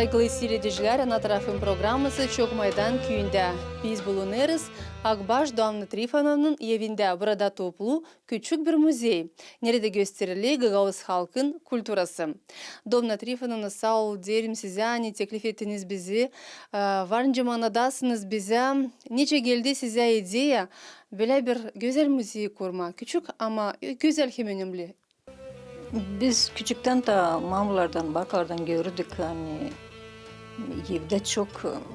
Saygılı seyrediciler, ana tarafın programması Çok Maydan köyünde. Biz bulunuruz Akbaş Damla Trifonov'un evinde. Burada toplu küçük bir müzey. Nerede gösterili Gagavuz halkın kulturası. Domna Trifonov'na sağ ol derim size. Hani teklif ettiniz bizi. Ee, Varınca manadasınız bize. Nice geldi size ideya. Böyle bir güzel müziği kurma. Küçük ama güzel hem önemli. Biz küçükten de mamulardan, bakardan gördük hani evde çok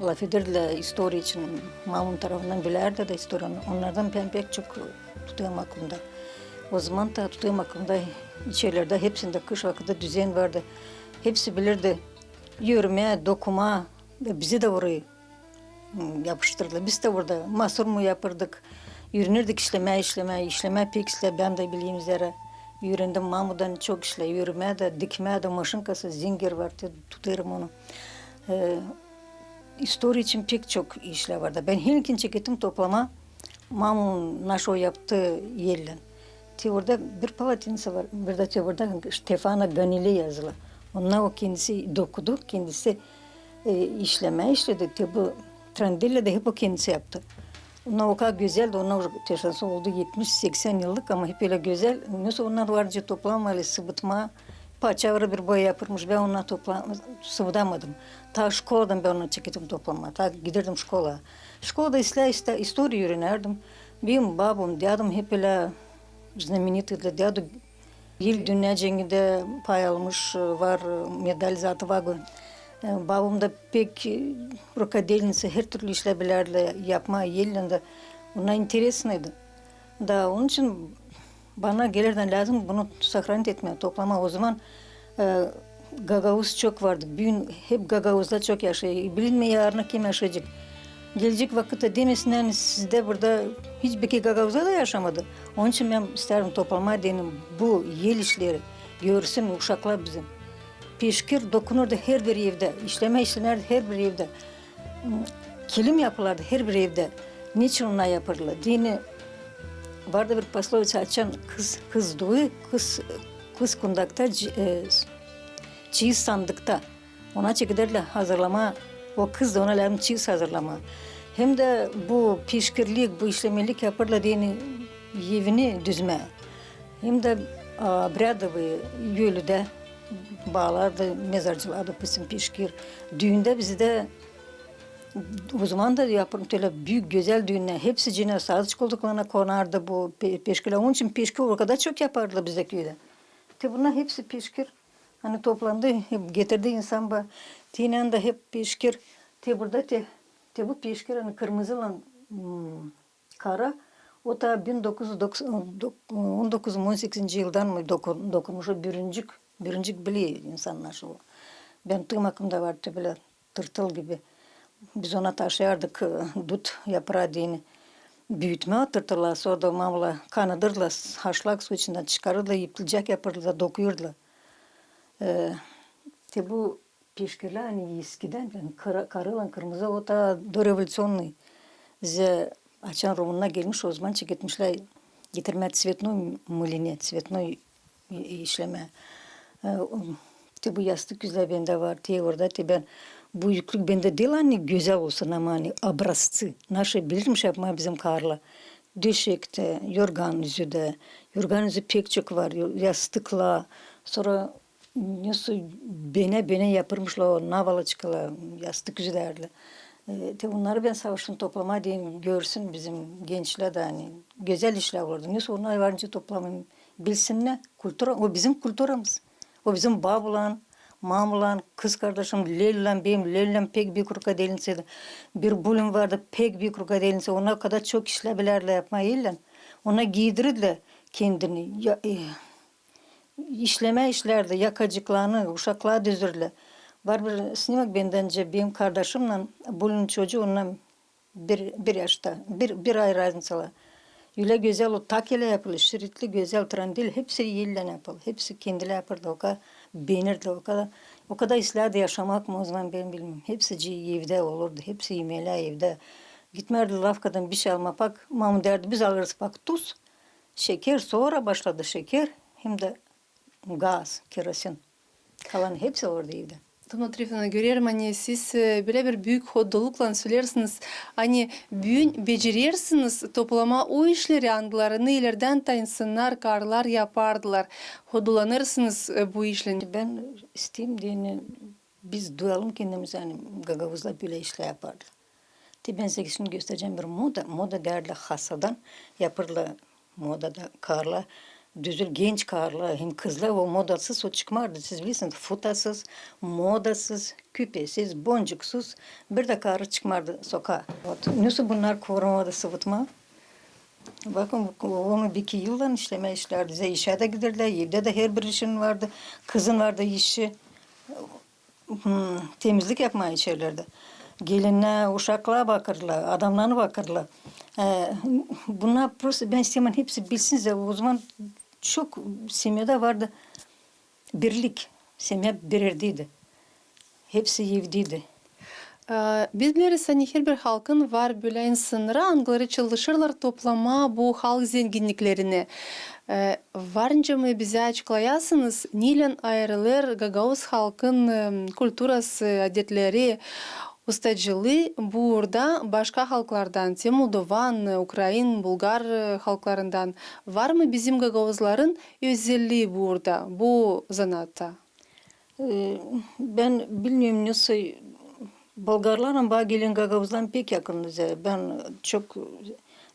laf ederler histori için mamun tarafından bilerdi de historianı. Onlardan ben pek çok tutuyorum aklımda. O zaman da tutuyorum aklımda içerilerde hepsinde kış vakti düzen vardı. Hepsi bilirdi yürüme, dokuma ve bizi de orayı yapıştırdılar. Biz de burada masur mu yapardık. Yürünürdük işleme, işleme, işleme pek işle ben de bileyim üzere. Yüründüm Mahmud'dan çok işle, yürüme de, dikme de, maşınkası, zinger var, te- tutarım onu. Histori için pek çok işler vardı. Ben hilkin çekettim toplama, Mahmud'un naş o yaptığı yerle. Te orada bir palatinsi var, bir de orada Stefana Ganili yazılı. Onunla o kendisi dokudu, kendisi e, işleme işledi. Te bu Trandilla de hep o kendisi yaptı. Onlar o kadar güzeldi. Onlar teşhası oldu 70-80 yıllık ama hep öyle güzel. Nasıl onlar varca toplamalı, sıvıtma Paçavra bir boya yapılmış. Ben onunla topla, sıvıdamadım. Ta şkoladan ben onu çektim toplama. Ta giderdim şkola. Şkolada iste, iste, istoriya öğrenirdim. Benim babam, dedim hep öyle знаменитый dedim. Yıl dünya cenginde pay almış var, medal zatı var. E, Babam da pek e, rukadельница, her türlü işler bilerdi yapma yerlerinde. Ona interesneydi. Da onun için bana gelirden lazım bunu sakranit etme, toplama. O zaman e, Gagavuz çok vardı. Bugün hep Gagavuz'da çok yaşıyor. Bilinme yarına kim yaşayacak. Gelecek vakitte demesinler hani sizde burada hiçbir Gagavuz'da da yaşamadı. Onun için ben isterim toplama dedim bu yel işleri görsün uşaklar bizim. Peşkir dokunurdu her bir evde. işleme işlenirdi her bir evde. Kilim yapılardı her bir evde. Niçin onlar yaparlar? Dini vardı bir пословица açan kız kız doğu kız kız kundakta c- e, çiğ sandıkta. Ona çekiderler hazırlama. O kız da ona lazım çiğ hazırlama. Hem de bu pişkirlik, bu işlemelik yaparlar dini evini düzme. Hem de обрядовые yölüde bağlardı, mezarcılar допустим pişkir. Düğünde bizi de o zaman da yaparım öyle büyük güzel düğünler. Hepsi cine sadıç olduklarına konardı bu pe-. Onun için peşkir o kadar çok yapardı bize köyde. Te bunlar hepsi peşkir. Hani toplandı, hep getirdi insan ba. Tinen de hep peşkir. Te burada te, te bu peşkir hani kırmızı lan hmm, kara. O da 1918 yıldan mı dokun, dokunmuş o birincik, birincik biliyor insanlar şu. Ben tırmakımda vardı böyle tırtıl gibi. Biz ona taşıyardık e, dut yaprağı dini. Büyütme atırtırlar, sonra da mamla kanadırlar, haşlak su içinden çıkarırlar, iplicak yaparlar, dokuyurlar. Ee, te bu pişkirler hani eskiden, yani kara, karılan kırmızı o da дореволюционный. Bize açan romanına gelmiş o zaman çekitmişler getirme цветной mıline, цветной işleme. Ee, o- te bu yastık güzel bende var diye orada te ben bu yüklük bende değil anne güzel olsun ama hani abrazcı. Naşı bilirmiş şey yapma bizim Karla. Döşekte, yorgan yüzüde, yorgan yüzü pek çok var, yastıkla, sonra nasıl bene bene yapırmışlar o navalıçkala, yastık yüzülerle. Ee, Te onları ben savaşın toplama diyeyim görsün bizim gençler de hani güzel işler olurdu. Neyse onlar varınca toplamayı bilsinler. Kultura, o bizim kulturamız. O bizim babulan, mamulan, kız kardeşim Leylan benim Leylan pek büyük rukadelinse bir bölüm vardı pek büyük rukadelinse ona kadar çok işler bilerler yapmayı Ona giydirirler kendini. Ya, e, işleme işlerde yakacıklarını, uşaklığa düzürler. Var bir snimak benden önce benim kardeşimle bunun çocuğu onunla bir, bir yaşta, bir, bir ay razınsalar. Öyle güzel o tak ile yapılır, şiritli güzel trandil hepsi yille yapılır. Hepsi kendileri yapardı o kadar beğenirdi o kadar. O kadar isterdi yaşamak mı o zaman ben bilmiyorum. Hepsi evde olurdu, hepsi yemeğler evde. Gitmerdi lafkadan bir şey alma bak, mamı derdi biz alırız bak tuz, şeker sonra başladı şeker hem de gaz, kerosin. Kalan hepsi orada evde. Tamam Trifona görüyorum hani siz böyle bir büyük hoddolukla söylersiniz. Hani büyün becerirsiniz toplama o işleri anılarını ileriden de insanlar karlar yapardılar. Hoddolanırsınız e, bu işle. Ben isteyeyim diye biz duyalım kendimiz yani gagavuzla böyle işler yapardı. Te ben size şimdi göstereceğim bir moda. Moda derdi hasadan yapırlar modada karlar. Düzül genç karlar hem kızlar o modasız o çıkmardı. Siz bilirsiniz futasız, modasız, küpesiz, boncuksuz bir de karı çıkmardı sokağa. Nasıl bunlar korumada sıvıtma? Bakın onu bir iki yıldan işleme işlerdi. Bize işe de giderler. Evde de her bir işin vardı. Kızın vardı işi. Hmm, temizlik yapmaya içerlerdi. Gelinle, uşaklığa bakırlar, adamlarına bakırlar. Ee, bunlar prosto ben istemem hepsi bilsin de o zaman çok Semih'de vardı birlik. Semih birerdiydi. Hepsi evdiydi. Ee, Biz biliriz hani her bir halkın var böyle insanları anıları çalışırlar toplama bu halk zenginliklerini. Ee, Varınca mı bize açıklayasınız nilen ayrılır Gagavuz halkın e, kulturası, adetleri, устаджылы буурда башка халклардан те молдован украин булгар халкларындан бармы бізім ғағызларын өзелли буурда бу занатта мен билмейм несе болгарларым баягы келген гагаузан пек жакын мен чөк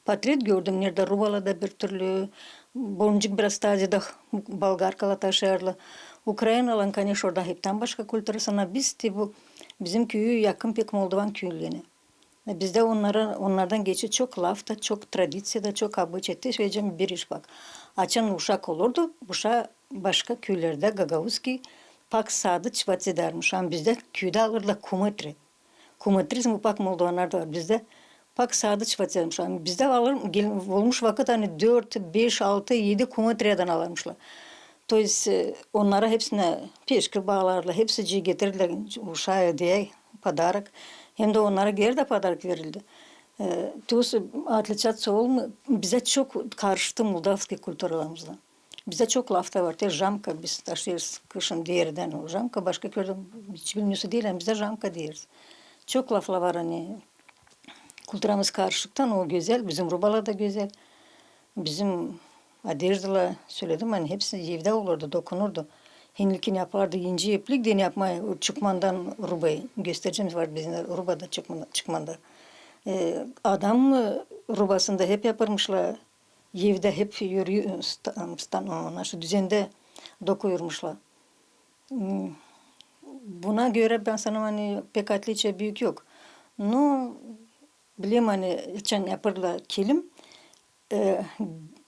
портрет көрдім нерді, жерде бір түрлі, бир бір бонжик бир стадияда әрлі. ташыярлы украиналан конечно ордахиптан башка культурасына бизти бул bizim köyü yakın pek Moldovan köylerine. Bizde onlara, onlardan geçi çok lafta, çok tradisiyada, çok abıçette söyleyeceğim bir iş bak. Açan uşak olurdu, uşağı başka köylerde Gagavuzki pak sadı çıvat edermiş. Ama bizde köyde alırlar kumetre. Kumetrizm pak Moldovanlarda var. Bizde pak sadı çıvat edermiş. Ama bizde alır, gel, olmuş vakit hani 4, 5, 6, 7 kumetreden alırmışlar. То есть e, onlara hepsine peşkir bağlarla hepsi getirirler uşağı diye padarak. Hem de onlara geri de padarak verildi. E, Тус отличаться olma bize çok karşıtı Moldavski kültürlerimizden. Bize çok lafta var. Te jamka biz taşıyoruz kışın diğerden o jamka başka köyde hiç bilmiyorsa değil ama bize jamka diyoruz. Çok laflar var hani kültürümüz karşılıktan o güzel. Bizim Rubala da güzel. Bizim Adirdi'la söyledim hani hepsi evde olurdu, dokunurdu. Hinlikini yapardı, ince iplik de yapmaya çıkmandan rubayı göstereceğimiz var bizim de rubada çıkmanda. çıkmanda. Ee, adam rubasında hep yaparmışlar. Evde hep yürüyor, stan, stan, naşı düzende dokuyurmuşlar. Hmm, Buna göre ben sana hani pek atliçe büyük yok. No, bileyim hani için yaparlar kilim. Ee,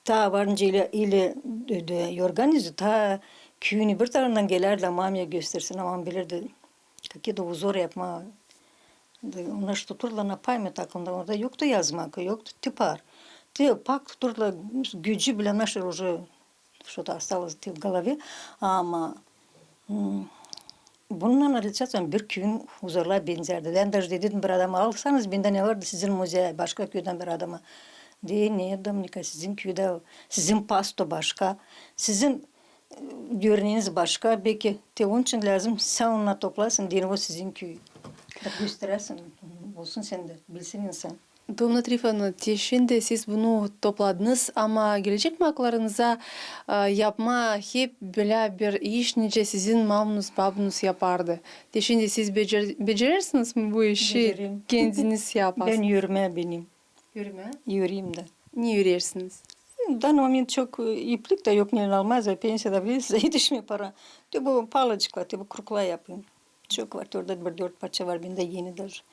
ta varınca ile, ile de, de, yorganizi ta köyünü bir tarafından gelerdi mamiye göstersin ama bilirdi. Какие-то узор yapma. Onlar tuturlar na paymet aklında orada yoktu yazmak, yoktu tipar. Te pak tuturlar gücü bile наши уже что-то осталось в голове ama hmm, bununla alacaksan bir köyün huzurlar benzerdi. Ben de dedim bir adamı alsanız bende ne vardı sizin müzeye başka köyden bir adama. Ne adam ne sizin köyde sizin pasto başka sizin e, görüneniz başka belki te onun için lazım sen onunla toplasın diye o sizin köy. Bak gösterersin olsun sen de bilsin insan. Domna Trifon, te şimdi siz bunu topladınız ama gelecek mi aklınıza e, yapma hep böyle bir iş nice sizin mamunuz babunuz yapardı. Te şimdi siz becer, becerirsiniz mi bu işi? Beceririm. Kendiniz yaparsınız. Ben yürüme benim. Yürüme. Yürüyeyim de. Niye yürüyersiniz? Dan moment çok e, iplik de yok ne almaz ve pensiyada bir şey düşmüyor para. Diyor bu palacıkla, diyor bu kurkla yapayım. Çok var, orada bir dört parça var, bende yenidir.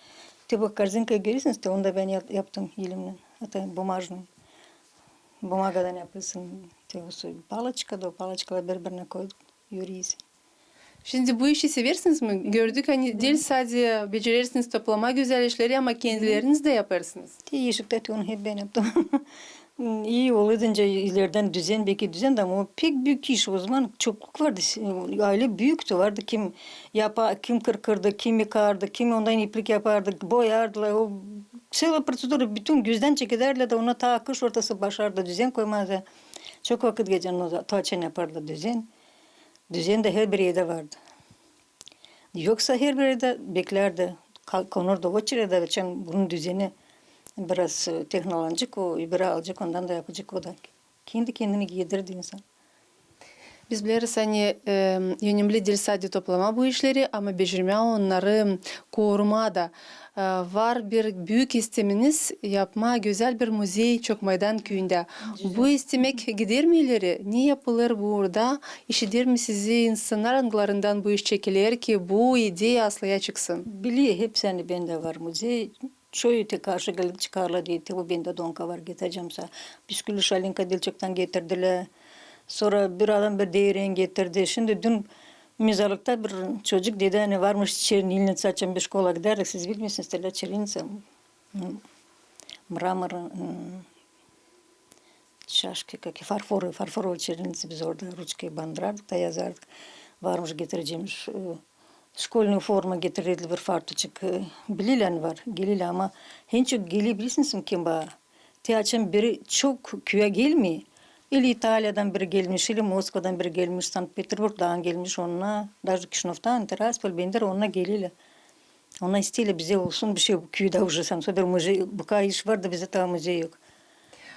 Diyor bu karzinka görüyorsunuz, diyor onu da ben yaptım elimle. Hatta bumajnım. Bumagadan yapıyorsun. Diyor bu palaçıkla, diyor palaçıkla birbirine koyduk. Yürüyesin. Şimdi bu işi seversiniz mi? Gördük hani değil sadece becerirsiniz toplama güzel işleri ama kendileriniz de yaparsınız. De yeşikte de onu hep ben yaptım. İyi olunca ileriden düzen belki düzen de ama o pek büyük iş o zaman çokluk vardı. Aile büyüktü vardı. Kim yapa, kim kırkırdı, kim yıkardı, kim ondan iplik yapardı, boyardılar. O Sela prosedürü bütün gözden çekilerle de ona ta kış ortası başardı. Düzen koymazdı. Çok vakit geçen o taçen yapardı düzen. Düzen de her bir yerde vardı. Yoksa her biri de beklerdi. Kal- Konur da geçirir de geçen bunun düzeni biraz e, teknolojik o ibre alacak ondan da yapacak o da. Kendi kendini giydirdi insan. Biz biliriz hani e, yönelimli dil sadece toplama bu işleri ama becerme onları koruma da E, var bir büyük isteminiz yapma güzel bir müze çok meydan köyünde. Bu istemek gider mi ileri? Ne yapılır burada? İşidir mi sizi insanlar anılarından bu iş çekilir ki bu ideya aslıya çıksın? Biliyor hep hani bende var müze. Çoğu te karşı gelip çıkarla diye te bu bende donka var getireceğim sa. Biskülü şalinka dilçoktan getirdiler. Sonra bir adam bir değiren getirdi. Şimdi dün mezarlıkta bir çocuk dedi hani varmış Çernilnica için bir şkola giderdik. Siz bilmiyorsunuz Stella Çernilnica. Mramor, м, şaşkı, kaki, farforu, farforu Çernilnica biz orada rучкой bandırardık da yazardık. Varmış getireceğimiz e, şkolnu forma getirildi bir fartuçuk. e, Bililen var, gelili ama en çok geli bilirsiniz mi kim ba? Te açan biri çok köye gelmiyor. İli İtalya'dan biri gelmiş, ili Moskova'dan biri gelmiş, Sankt Peterburg'dan gelmiş onunla, даже Kişnof'tan, Tiraspol, Bender onunla geliyle. Ona istiyle bize olsun bir şey bu köyde уже сам bir müze, bu kadar iş var da bize daha müze yok.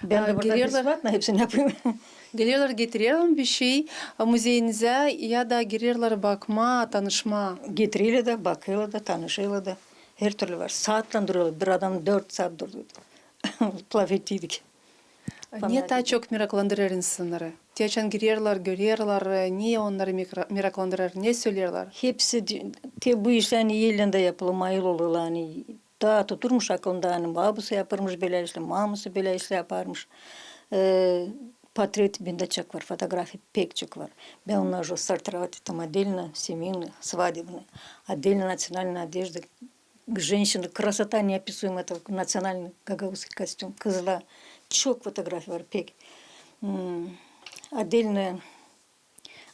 Ben Aa, de burada geliyorlar. besplatно hepsini yapıyorum. Geliyorlar getiriyorlar bir şey müzeyinize ya da giriyorlar bakma, tanışma. Getiriyle de, bakıyla da, tanışıyla da. Her türlü var. Saatlandırıyorlar. Bir adam dört saat durdu. Laf не тачок миракландырерин сыныры. Течен гирерлар, гөрерлар, не onları миракландырер, не söylerler? Hepsi te bu işlerini yerlerinde yapılmayıl olurlarını. Daha tuturmuş aklımdanın babası yaparmış böyle işle, maması böyle işle yaparmış. Ee, портрет бендачак var, фотографии пекчик var. Ben onlar же сортировать там отдельно семейные, свадебные, отдельно национальные одежды. Женщины, красота неописуемая, это национальный гагаузский костюм, козла. Çok фотографий var pek. М, Отдельно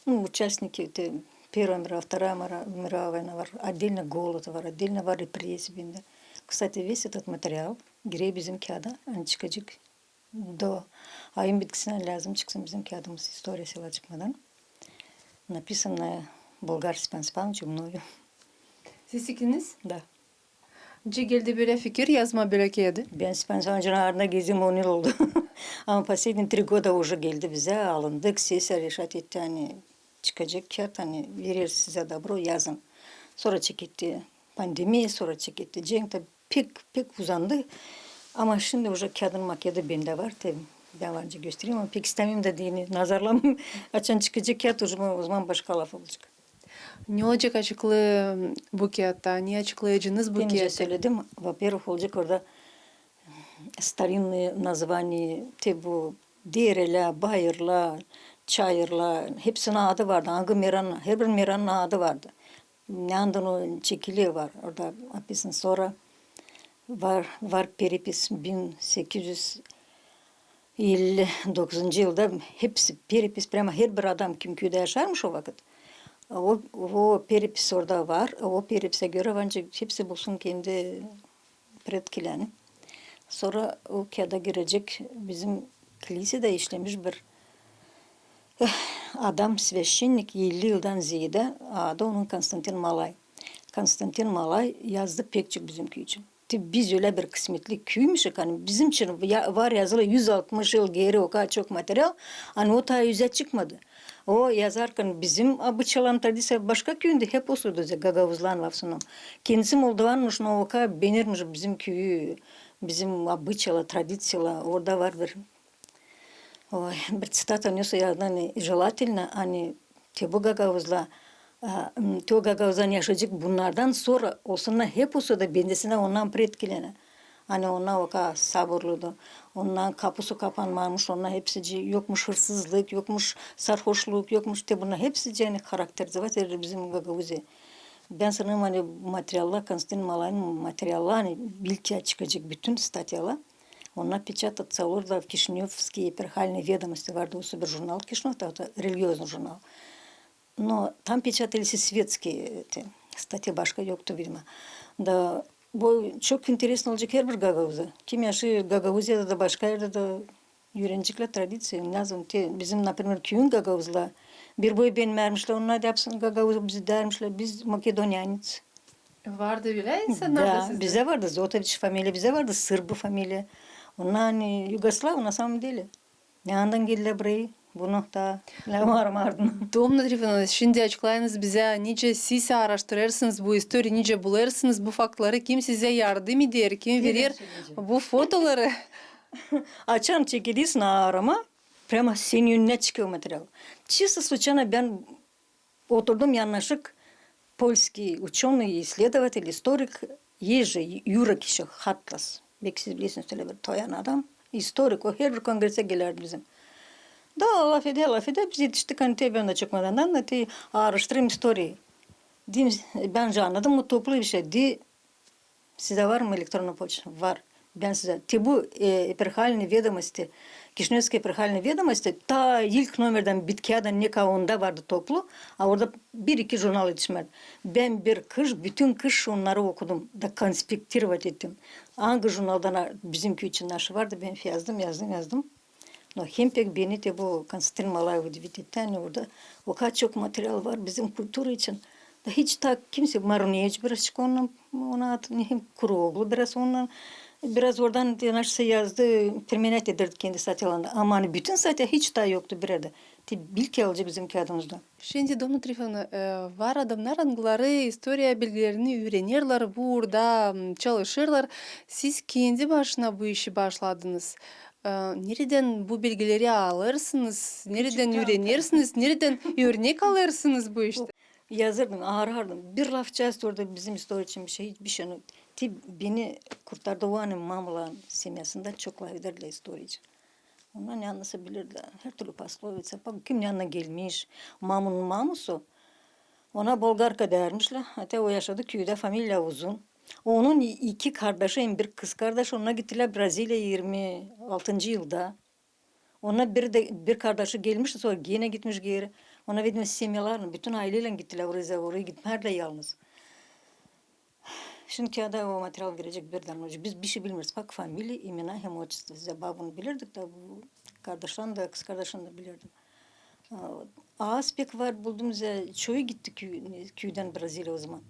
ну, участники те, Первая мировая, Вторая мира- мировая война var. Отдельно голод var, отдельно var репрессии bende. Кстати, весь этот материал gire bizim kağıda hani çıkacak до ayın bitkisinden lazım çıksın bizim kağıdımız история села çıkmadan. Написано на болгар Степан Степановичу мною. Siz ikiniz? Да. Önce geldi böyle fikir yazma böyle kağıdı. Ben Степан Степанович'ın ardına gezim 10 yıl oldu. Ama последние три года уже geldi bize alındık. Sesya решать etti hani çıkacak kağıt hani verir size добро yazın. Sonra çekildi pandemi, sonra çekildi Cenk de pek pek uzandı. Ama şimdi уже kağıdın makyajı bende var tabii. Ben varınca göstereyim ama pek istemeyeyim de dini nazarlamam. Açan çıkacak kağıt o zaman, o zaman başka laf olacak. Ne olacak açıklı bu kağıtta? Niye açıklayıcınız bu Ben önce kağıtta? söyledim. Во-первых, olacak orada старинные названия, te bu dereler, bayırlar, çayırlar, hepsinin adı vardı. Hangi meran, her bir meranın adı vardı. Yandan o çekili var orada apisin sonra var var peripis 1859 yılda hepsi peripis prema her bir adam kim köyde yaşarmış o vakit. O, o perips orada var. O peripse göre ancak hepsi bulsun kendi pretkilerini. Sonra o kağıda girecek bizim kilisede işlemiş bir adam sveşinlik 50 yıldan ziyade adı onun Konstantin Malay. Konstantin Malay yazdı pekçik bizimki için. Tabi biz öyle bir kısmetli köymüşük. Hani bizim için var yazılı 160 yıl geri o kadar çok materyal. Hani o ta yüze çıkmadı. O yazarken bizim abıçalan tradisiya başka köyünde hep olurdu Gagavuzlan Vafsunom. Kendisi Moldavanmış, но o kadar beğenirmiş bizim köyü, bizim abıçala, tradisiyala orada var bir Ой, bir цитата несу я, hani, желательно, hani, te bu gagavuzla, te o gagavuzdan yaşayacak bunlardan sonra olsunlar hep olsa da bendesine ondan pretkilene. Hani ona o kadar sabırlıydı. Ondan kapısı kapanmamış, ondan hepsi yokmuş hırsızlık, yokmuş sarhoşluk, yokmuş te bunlar hepsi hani karakterizovat bizim gagavuzi. Ben sanırım hani материалlar, Konstantin Malay'ın материалlar hani bilkiye çıkacak bütün statyalar. Onlar печататься orada в Кишиневские перхальные ведомости vardı o bir журнал Кишинев'да, это религиозный журнал. Но там печатались и светские эти, статьи başka yoktu bilmem. Da bu çok интересно olacak her bir Gagavuz'a. Kim yaşı Gagavuz'da da başka yerde de öğrencikler tradisiya lazım. Te, bizim например köyün Gagavuz'la Bir boy benim vermişler. Onlar da yapsın Gagavuz bizi dermişler. Biz Makedonyanız. Vardı bile insanlar da Da, sizde. bize vardı. Zotoviç familya bize vardı. Sırbı familya. Onlar hani Yugoslav na samом деле. Ne andan geldiler burayı? Bunu da ne var ardın. Domna Trifonova, şimdi açıklayınız bize nice siz araştırırsınız bu istoriyi, nice bularsınız bu faktları, kim size yardım eder, kim verir bu fotoları. Açan çekilirsin arama. Prema senin önüne çıkıyor material. Чисто случайно ben oturdum yanlışlık польский ученый, исследователь, историк, есть же Юра Kişi, Hatlas. Belki siz bilirsiniz öyle bir toyan adam. Historik, o her bir kongrese gelirdi bizim. Da, laf ede, laf ede. Biz yetiştik hani TBN'de çıkmadan da te story. Diyeyim, bence anladım bu toplu bir şey. Di, size var mı elektronlu poçta? Var. Ben size. Te bu e, eperhalini vedomosti, Kişinevski eperhalini vedomosti ta ilk numardan bitkiyadan neka onda vardı toplu. A orada bir iki jurnal yetişmedi. Ben bir kış, bütün kış onları okudum. Da konspektirvat ettim. Hangi jurnaldan bizimki için naşı vardı ben yazdım, yazdım, yazdım. No beni de bu Konstantin Malayev udivit hani orada o kadar çok materyal var bizim kültür için. Da hiç ta kimse Maruniyeç biraz çık ondan ona at ne hem Kuroğlu biraz ondan biraz oradan naşsa yazdı terminat ederdi kendi satyalarında ama hani bütün satya hiç ta yoktu bir arada. Te bilgi alıcı bizim kağıdımızda. Şimdi Domna Trifonova, e, var adamlar angıları, historia bilgilerini öğrenirler, burada çalışırlar. Siz kendi başına bu işi başladınız. E, Nereden bu bilgileri alırsınız? Nereden öğrenirsiniz? Nereden örnek alırsınız bu işte? Yazırdım, ağırardım. Bir laf çağırdı orada bizim historia için bir şey, hiçbir şey. Ti beni kurtardı o anın mamla semyasında çok laf ederdiler historia için. Onlar ne anlatabilirler. Her türlü paslovica. Bak kim yanına gelmiş. Mamunun mamusu. Ona Bolgarka dermişler. Hatta o yaşadı köyde familya uzun. Onun iki kardeşi, hem bir kız kardeşi ona gittiler Brezilya 26. yılda. Ona bir de bir kardeşi gelmişti sonra yine gitmiş geri. Ona dedim semyalarını bütün aileyle gittiler oraya oraya gitmerle yalnız. Şimdi kağıda o materyal gelecek birden önce. Biz bir şey bilmiyoruz. Bak familya, imena, hem oçistı. Size babını bilirdik de bu kardeşlerini de kız kardeşini de bilirdim. Ağız pek var buldum. Çoğu gittik köyden Brezilya o zaman.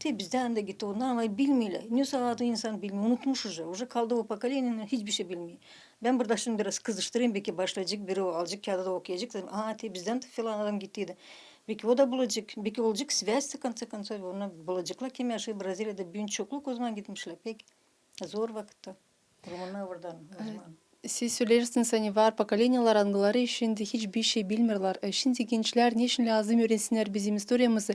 Te bizden de gitti onlar ama bilmiyorlar. Ne sağladığı insan bilmiyor. Unutmuş уже. Уже kaldı o поколение hiçbir şey bilmiyor. Ben burada şimdi biraz kızıştırayım. Belki başlayacak biri o alacak kağıda da okuyacak. Dedim, Aa te bizden de falan adam gittiydi. Belki o da bulacak. Belki olacak связь конце концов. Ona bulacaklar. Kim yaşıyor Brezilya'da büyük çokluk o zaman gitmişler. Peki. Zor vakitte. Romanlar oradan o zaman. Siz söylersiniz hani var поколениялар angıları şimdi hiçbir şey bilmiyorlar. E, Şimdi gençler niçin lazım öğrensinler bizim historiyamızı?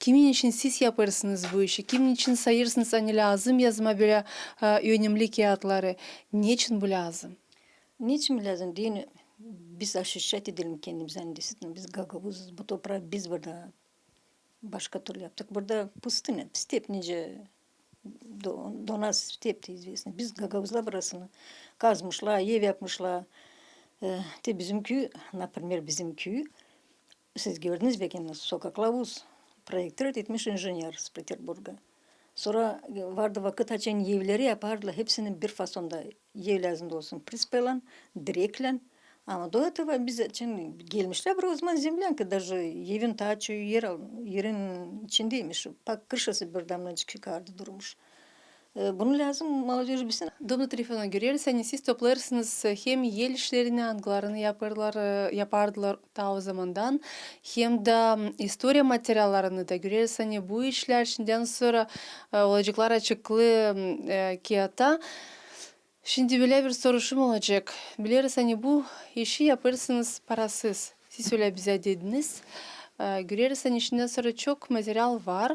Kimin için siz yaparsınız bu işi? Kimin için sayırsınız hani lazım yazma böyle e, önemli kağıtları? Niçin bu lazım? Niçin lazım değil mi? Biz ощущать edelim kendimizi. Hani desin, biz gagavuzuz. Bu toprağı biz burada başka türlü yaptık. Burada pustina, step nice do, do nas step de известно. Biz gagavuzlar burasını kazmışlar, ev yapmışlar. Ee, te bizim köy, например, bizim köy. Siz gördünüz belki nasıl sokaklar uz. Projektör etmiş inженер z Peterburg'a. Sonra vardı vakit açan evleri yapardılar. Hepsinin bir fasonda ev lazım olsun. Prispelan, direklen. Ama до этого biz için gelmişler buraya o zaman землянка. Даже evin ta açığı yer, al- yerin içindeymiş. Pak kırşası bir damlacık yukarıda durmuş. Ee, Bunu lazım молодежь bilsin. Domna Trifon'a görüyoruz hani siz toplarsınız e, hem el işlerini, angılarını yaparlar, e, yapardılar ta o zamandan hem de m, historia materyallarını da görüyoruz hani bu işler şimdiden sonra e, olacaklar açıklı m, e, kağıtta. Şimdi böyle bir soruşum olacak. Biliriz hani bu işi yaparsınız parasız. Siz öyle bize dediniz. E, Görüyoruz hani şimdiden sonra çok materyal var.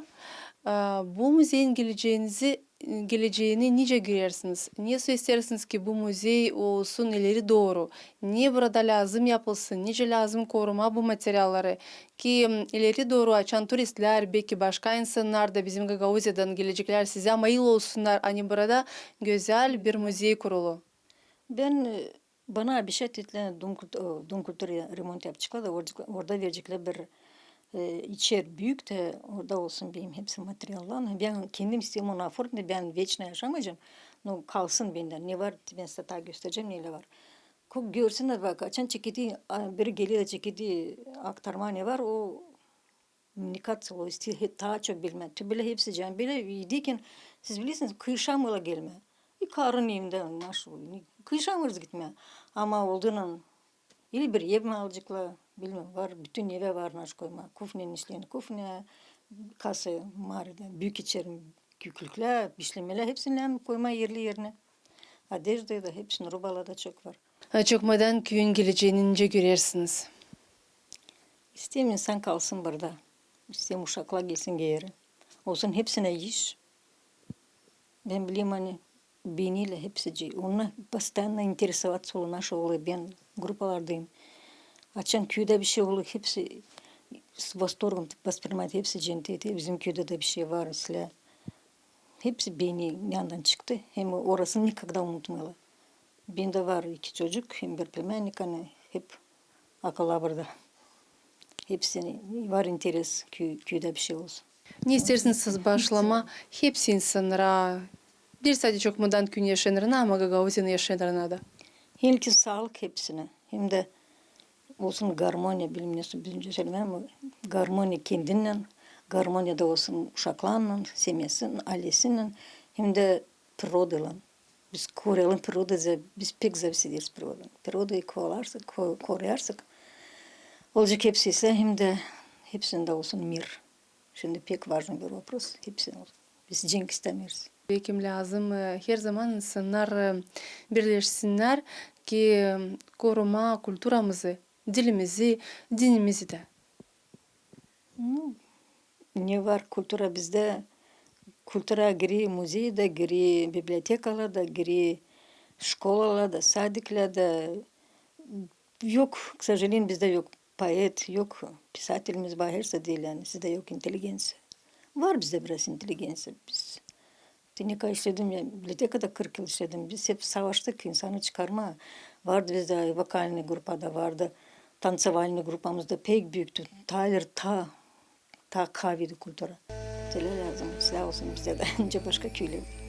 E, Bu müzeyin geleceğinizi geleceğini nice görersiniz. Niye istersiniz ki bu müzey olsun ileri doğru? Niye burada lazım yapılsın? Nice lazım koruma bu materyalları? Ki ileri doğru açan turistler, belki başka insanlar da bizim Gagavuzya'dan gelecekler size mayıl olsunlar. Hani burada güzel bir müzey kurulu. Ben e, bana bir şey dediler, Dum o, Dum Kültür'e remont yapacaklar da orada, orada verecekler bir e, içer büyük de orada olsun benim hepsi materyaller. Ben kendim istiyorum onu affordum da ben veçne yaşamayacağım. No, kalsın benden. Ne var ben size daha göstereceğim neyle var. Kok görsünler bak açan çekidi biri geliyor da çekidi aktarma ne var o komünikasyon o he- daha çok bilme. Tübüle hepsi can bile idiyken siz bilirsiniz kıyışan ola gelme. Bir karın yiyimde maş kıyışan varız gitme. Ama olduğunun ili bir yeme alacakla bilmem var bütün eve var naş koyma. Kufnenin işlerini kufne kası maride büyük içerim küklükler bişlemeler hepsini koyma yerli yerine. Adejde de hepsini rubalada çok var. Ha, Çökmeden köyün geleceğini ince görersiniz. İsteyim insan kalsın burada. İsteyim uşaklar gelsin geri. Olsun hepsine iş. Ben bileyim hani beniyle hepsi. Onlar постоянно интересоваться olur naş olur. Ben gruplardayım. Açan köyde bir şey olur hepsi с восторгом воспринимает hepsi cenneti. Bizim köyde de bir şey var isle. Hepsi beni yandan çıktı. Hem orasını никогда unutmuyorlar. Bende var iki çocuk, hem bir племянник, hani hep akıllı burada. Hepsini var interes köy, köyde bir şey olsun. Ne istersiniz siz başlama? Hepsi insanlara bir sadece çökmeden köyün yaşayanlarına ama Gagauzin yaşayanlarına da. Hem ki sağlık hepsine. Hem de olsun garmonya bilmem nasıl bilince söylemem ama garmonya kendinden, garmonya da olsun uşaklarla, semyasının, ailesinin hem de prodayla. Biz koruyalım priroda, biz pek zevk ediyoruz priroda. Prirodayı kovalarsak, ko- koruyarsak olacak hepsi ise hem de hepsinde olsun mir. Şimdi pek важный bir вопрос. Hepsinde olsun. Biz cenk istemiyoruz. Bekim lazım e, her zaman insanlar e, birleşsinler ki e, koruma kültüramızı, dilimizi, dinimizi de. Hmm. Ne var kultura bizde? Kultura giri muzeyde, giri bibliotekalarda, giri şkolalarda, sadiklerde yok. Kısacalıyım bizde yok. Payet yok. Pisatelimiz bahirse şey değil yani. Sizde yok inteligensi. Var bizde biraz inteligensi. Biz Dinika işledim ya, bibliotekada 40 yıl işledim. Biz hep savaştık insanı çıkarma. Vardı bizde vokalini grupada vardı Танцевальный grupamızda pek büyüktü. Tyler ta ta kaviydi kultura. Öyle lazım. Sağ olsun bize de. Önce başka köyler.